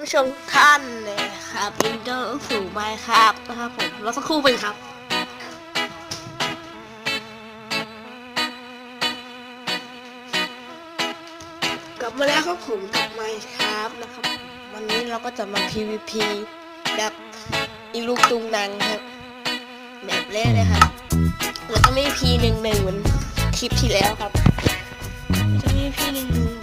ผู้ชมท่านนะครับยินดีต้อรับสู่ไมค์ครับนะครับผมแล้วสักครู่เป็นครับกลับมาแล้วครับผมกับไมค์ครับนะครับ วันนี้เราก็จะมา PVP แบบอีลูกตุงนังครับ แบบแรกเลยครับแล้วก็ไม่ P หนึ่งหนึ่งเหมือนคลิปที่แล้วครับจะมี P หนึ่งหนึ่ง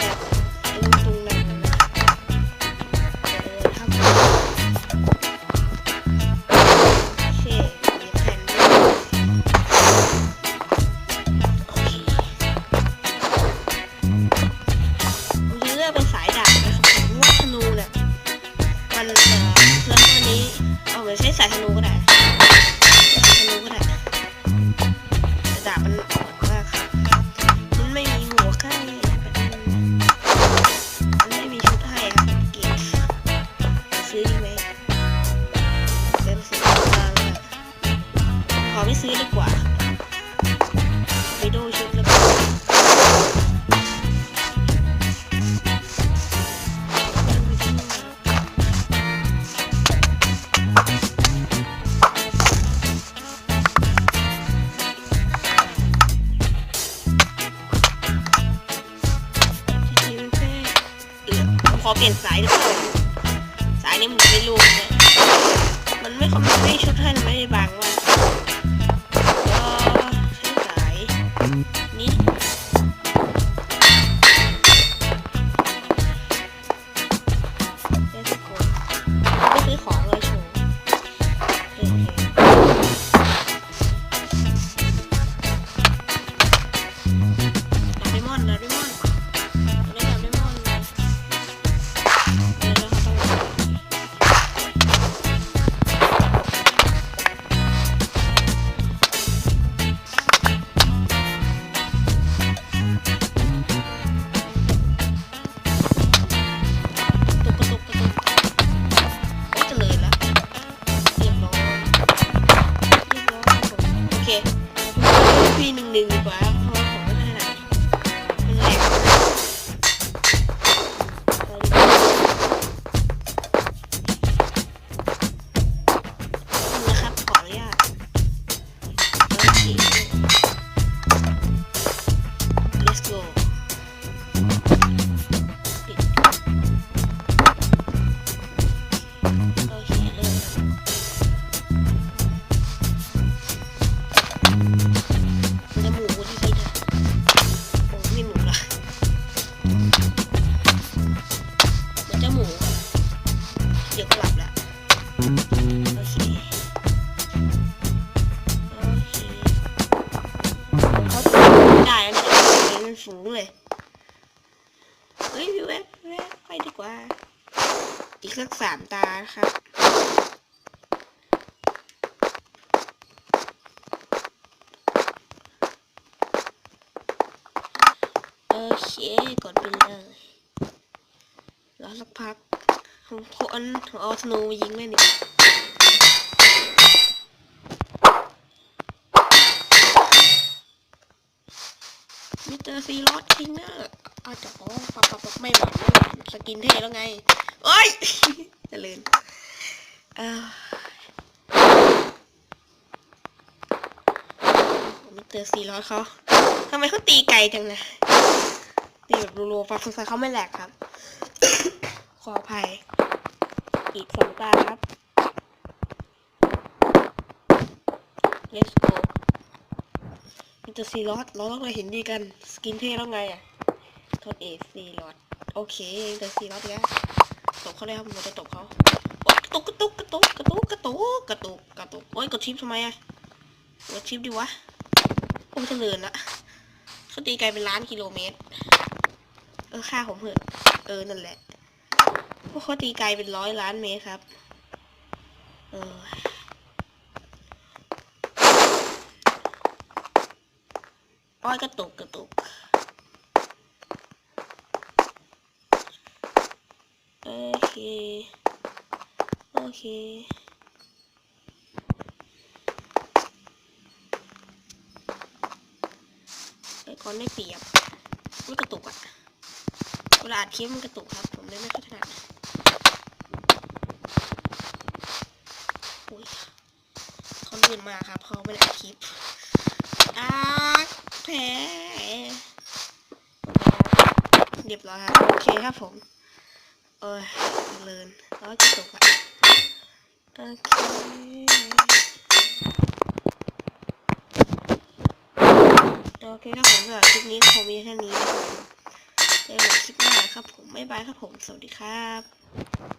แต่ดาบมันอ่อนมาครับมันไม่มีหัวใกล้ประเด็นมันไม่มีชุดให้ครับเกตซื้อดีไหมเริ่มซื้อมาแล้วขอไม่ซื้อดีกว่า อเปลี่ยนสายดีกว่าสายนี้มันไม่รูเลยมันไม่คอมไม่ชุดให้มันไม่ได้บางว่า สูงเลยเฮ้ยพี่แว๊บพี่แว๊บไปดีกว่า อีกสักสามตานะครับโอเคกดไปเลยรอสักพักผมคนผมเอาธนูมายิงแม่นึ่ มิสเตอร์ซีรอสคิงเนอร์อาจจะอ๋อปับปับปับไม่หวานไม่หวานสกินเท่แล้วไงเอ้ยเจริญเออมิสเตอร์ซีรอสเขาทำไมเขาตีไกลจังนะตีแบบรัวๆฟังสงสัยเขาไม่แหลกครับ ขออภัย อีกสองตาครับ let's go มิสเตอร์ซีรอสเราต้องมาเห็นดีกัน สกินเท่แล้วไงอะโทษเอซีรอดโอเคเดอะซีรอดแล้วตบเขาเลยครับผมจะตบเขาโอ๊ยกระตุกกระตุกกระตุกกระตุกกระตุกกระตุกกระตุกโอ๊ยกดชิปทำไมอะกดชิปดิวะโอ้ยเจริญละเขาตีไกลเป็นล้านกิโลเมตร เออฆ่าผมเหอะเออนั่นแหละพวกเขาตีไกลเป็นร้อยล้านเมตรครับ เออ อ้อยกระตุกกระตุก โอเค โอเคคอนไม่เปียบกมันกระตุกอะเวลาอัดคลิปมันกระตุกครับ ผมเลยไม่ค่อยถนัดอุ้ยเขาลื่นมาครับพอาไม่ได้คลิปอ้า พ้ เรียบร้อยครับ โอเคครับผม เออเลินแล้วจะตกอะโอเคโอเคครับผมสำหรับคลิปนี้คงมีแค่นี้นะครับผมเจอกันคลิปหน้าครับผม บ๊ายบายครับผม สวัสดีครับ